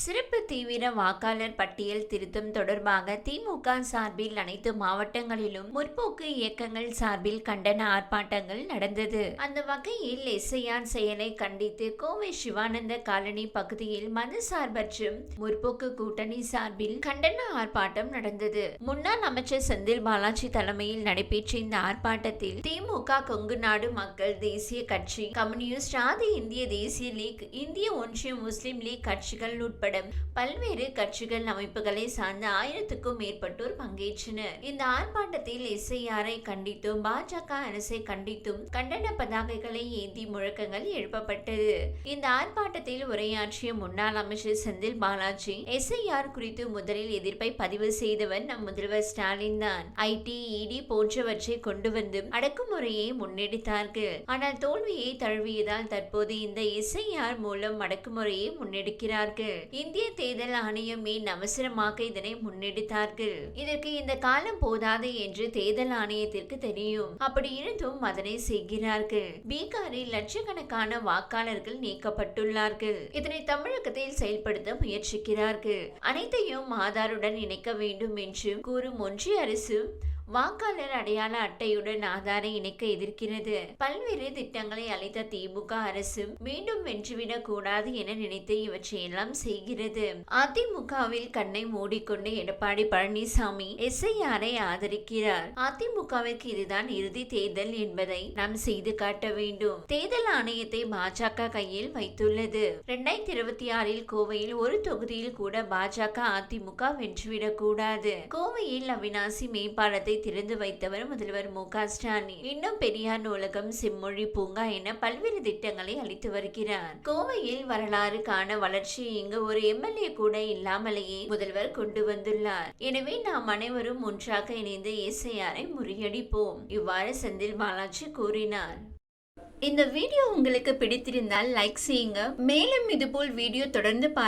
சிறப்பு தீவிர வாக்காளர் பட்டியல் திருத்தம் தொடர்பாக திமுக சார்பில் அனைத்து மாவட்டங்களிலும் முற்போக்கு இயக்கங்கள் சார்பில் கண்டன ஆர்ப்பாட்டங்கள் நடந்தது. அந்த வகையில் எஸ்ஐஆர் செயலை கண்டித்து கோவை சிவானந்த காலனி பகுதியில் மதசார்பற்ற முற்போக்கு கூட்டணி சார்பில் கண்டன ஆர்ப்பாட்டம் நடந்தது. முன்னாள் அமைச்சர் செந்தில் பாலாஜி தலைமையில் நடைபெற்ற இந்த ஆர்ப்பாட்டத்தில் திமுக கொங்கு நாடு மக்கள் தேசிய கட்சி கம்யூனிஸ்ட் ஆதி இந்திய தேசிய லீக் இந்திய ஒன்றிய முஸ்லிம் லீக் கட்சிகள் உட்பட பல்வேறு கட்சிகள் அமைப்புகளை சார்ந்த ஆயிரத்துக்கும் மேற்பட்டோர் பங்கேற்றனர். இந்த ஆர்ப்பாட்டத்தில் எஸ்ஐஆரை கண்டித்தும் பாஜக அரசை கண்டித்தும் கண்டன பதாகைகளை ஏந்தி முழக்கங்கள் எழுப்பப்பட்டது. இந்த ஆர்ப்பாட்டத்தில் உரையாற்றிய முன்னாள் அமைச்சர் செந்தில் பாலாஜி எஸ்ஐஆர் குறித்து முதலில் எதிர்ப்பை பதிவு செய்தவர் நம் முதல்வர் ஸ்டாலின் தான். ஐடி இடி போன்றவற்றை கொண்டு வந்து அடக்குமுறையை முன்னெடுத்தார்கள். ஆனால் தோல்வியை தழுவியதால் தற்போது இந்த எஸ்ஐஆர் மூலம் அடக்குமுறையை முன்னெடுக்கிறார்கள். இந்திய தேர்தல் ஆணையம் மீன் அவசரமாக இதனை முன்னெடுத்தார்கள்? இதற்கு இந்த காலம் போதாது என்று தேர்தல் ஆணையத்திற்கு தெரியும். அப்படி இருந்தும் அதனை செய்கிறார்கள். பீகாரில் லட்சக்கணக்கான வாக்காளர்கள் நீக்கப்பட்டுள்ளார்கள். இதனை தமிழகத்தில் செயல்படுத்த முயற்சிக்கிறார்கள். அனைத்தையும் ஆதாருடன் இணைக்க வேண்டும் என்று கூறும் ஒன்றிய அரசு வாக்காளர் அடையாள அட்டையுடன் ஆதாரை இணைக்க எதிர்க்கிறது. பல்வேறு திட்டங்களை அளித்த திமுக அரசு மீண்டும் வென்றுவிடக் கூடாது என நினைத்து இவற்றையெல்லாம் செய்கிறது. அதிமுகவில் கண்ணை மூடிக்கொண்டு எடப்பாடி பழனிசாமி எஸ்ஐஆரை ஆதரிக்கிறார். அதிமுகவிற்கு இதுதான் இறுதி தேர்தல் என்பதை நாம் செய்து காட்ட வேண்டும். தேர்தல் ஆணையத்தை பாஜக கையில் வைத்துள்ளது. இரண்டாயிரத்தி இருபத்தி ஆறில் கோவையில் ஒரு தொகுதியில் கூட பாஜக அதிமுக வென்றுவிடக் கூடாது. கோவையில் அவினாசி மேம்பாலத்தை திறந்து வைத்தவர் முதல்வர் மு க ஸ்டாலின். இன்னும் பெரியார் நூலகம் செம்மொழி பூங்கா என பல்வேறு திட்டங்களை அளித்து வருகிறார். கோவையில் வரலாறு காண வளர்ச்சி இங்கு ஒரு எம்எல்ஏ கூட இல்லாமலேயே முதல்வர் கொண்டு வந்துள்ளார். எனவே நாம் அனைவரும் ஒன்றாக இணைந்து இசையாரை முறியடிப்போம் இவ்வாறு செந்தில் பாலாஜி கூறினார். இந்த வீடியோ உங்களுக்கு பிடித்திருந்தால் லைக் செய்யுங்க. மேலும் இதுபோல் வீடியோ தொடர்ந்து பார்க்க